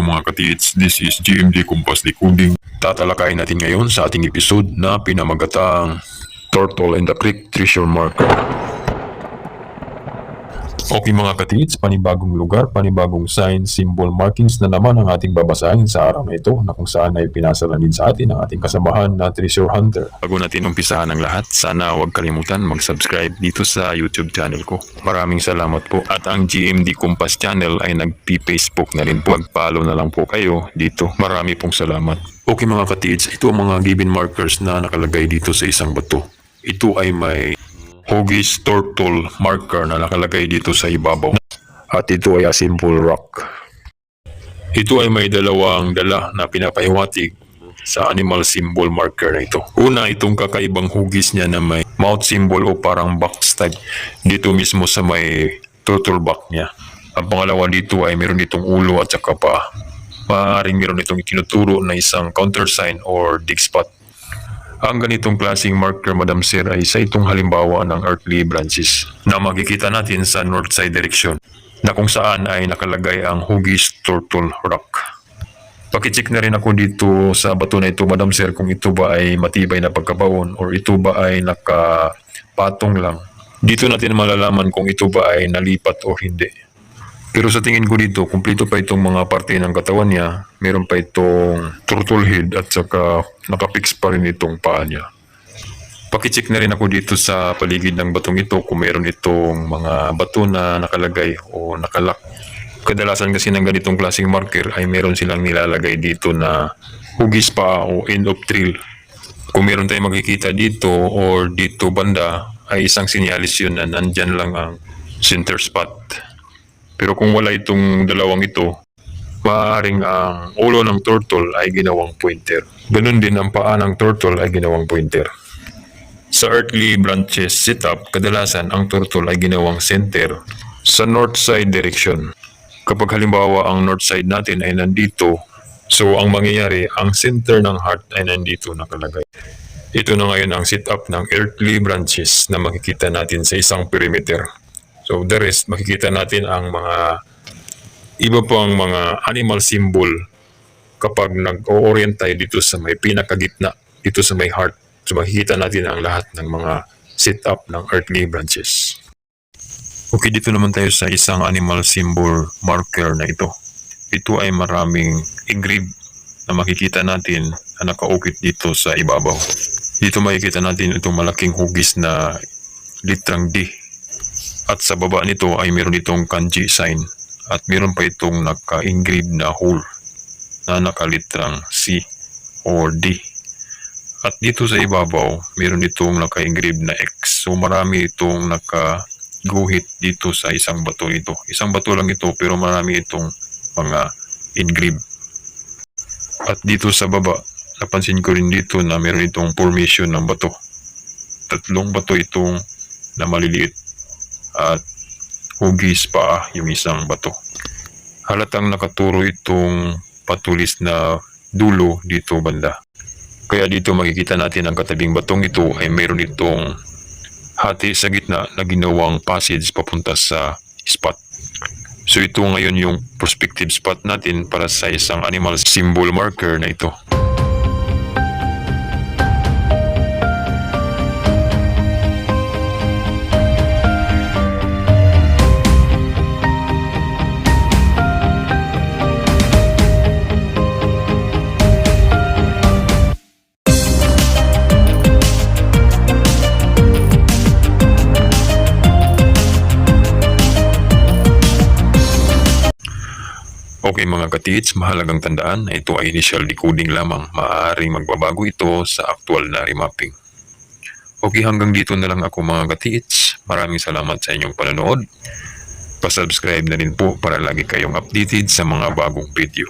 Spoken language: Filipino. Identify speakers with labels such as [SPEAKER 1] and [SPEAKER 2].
[SPEAKER 1] katiits, this is GMD Kumpas Decoding. Tatalakayin natin ngayon sa ating episode na pinamagatang Turtle in the Creek Treasure Marker. Okay mga katiits, panibagong lugar, panibagong sign, symbol, markings na naman ang ating babasahin sa araw na ito na kung saan ay pinasalanin sa atin ang ating kasamahan na treasure hunter. Bago natin umpisahan ang lahat, sana huwag kalimutan mag-subscribe dito sa YouTube channel ko. Maraming salamat po. At ang GMD Kumpas channel ay nag-Facebook na rin po. Mag-follow na lang po kayo dito. Marami pong salamat. Okay mga katiits, ito ang mga given markers na nakalagay dito sa isang bato. Ito ay may Huggies Turtle marker na nakalagay dito sa ibabaw. At ito ay a simple rock. Ito ay may dalawang dala na pinapahiwatig sa animal symbol marker na ito. Una, itong kakaibang hugis niya na may mouth symbol o parang box type dito mismo sa may turtle back niya. Ang pangalawa dito ay meron itong ulo at saka pa. Maaaring meron itong itinuturo na isang countersign or dig spot. Ang ganitong klaseng marker, Madam Sir, ay isa itong halimbawa ng earthly branches na makikita natin sa north side direction na kung saan ay nakalagay ang Huggies Turtle Rock. Pakicheck na rin ako dito sa bato na ito, Madam Sir, kung ito ba ay matibay na pagkabaon or ito ba ay nakapatong lang. Dito natin malalaman kung ito ba ay nalipat o hindi. Pero sa tingin ko dito, kumpleto pa itong mga parte ng katawan niya. Meron pa itong turtle head at saka nakapix pa rin itong paa niya. Pakicheck na rin ako dito sa paligid ng batong ito kung meron itong mga bato na nakalagay o nakalak. Kadalasan kasi ng ganitong klaseng marker ay meron silang nilalagay dito na hugis pa o end of trail. Kung meron tayong makikita dito or dito banda ay isang sinyalis yun na nandyan lang ang center spot. Pero kung wala itong dalawang ito, maaaring ang ulo ng turtle ay ginawang pointer. Ganun din ang paa ng turtle ay ginawang pointer. Sa earthly branches setup, kadalasan ang turtle ay ginawang center sa north side direction. Kapag halimbawa ang north side natin ay nandito, so ang mangyayari, ang center ng heart ay nandito nakalagay. Ito na ngayon ang setup ng earthly branches na makikita natin sa isang perimeter. So the rest, makikita natin ang mga iba pang mga animal symbol kapag nag-orient tayo dito sa may pinakagitna, dito sa may heart. So makikita natin ang lahat ng mga setup ng earthly branches. Okay, dito naman tayo sa isang animal symbol marker na ito. Ito ay maraming engrave na makikita natin na nakaukit dito sa ibabaw. Dito makikita natin itong malaking hugis na litrang D at sa baba nito ay meron itong kanji sign at meron pa itong naka-engrave na hole na nakalitrang C or D. At dito sa ibabaw, meron itong naka-engrave na X. So marami itong naka-guhit dito sa isang bato nito. Isang bato lang ito pero marami itong mga engrave. At dito sa baba, napansin ko rin dito na meron itong formation ng bato. Tatlong bato itong na maliliit at hugis pa yung isang bato. Halatang nakaturo itong patulis na dulo dito banda. Kaya dito makikita natin ang katabing batong ito ay meron itong hati sa gitna na ginawang passage papunta sa spot. So ito ngayon yung prospective spot natin para sa isang animal symbol marker na ito. Okay mga katits, mahalagang tandaan na ito ay initial decoding lamang. Maaaring magbabago ito sa actual na remapping. Okay, hanggang dito na lang ako mga katits. Maraming salamat sa inyong panonood. Pasubscribe na rin po para lagi kayong updated sa mga bagong video.